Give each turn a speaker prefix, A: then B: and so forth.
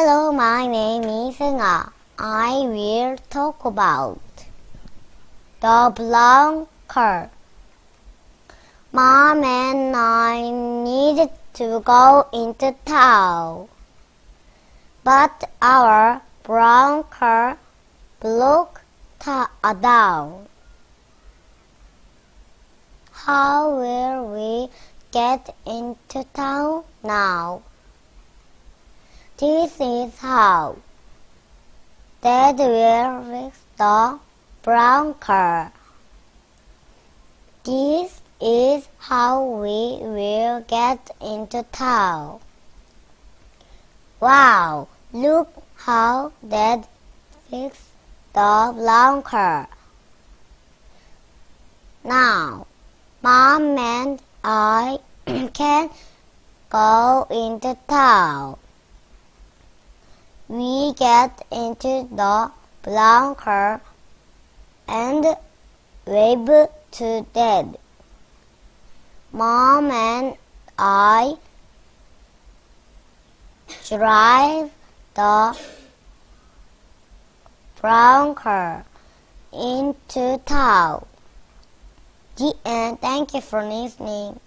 A: Hello, my name is Nga. I will talk about the brown car. Mom and I need to go into town, but our brown car broke ta- uh, down. How will we get into town now? This is how. Dad will fix the brown car. This is how we will get into town. Wow, look how Dad fixed the brown car. Now, Mom and I can go into town. We get into the car and wave to Dad. Mom and I drive the brown car into town. End. Thank you for listening.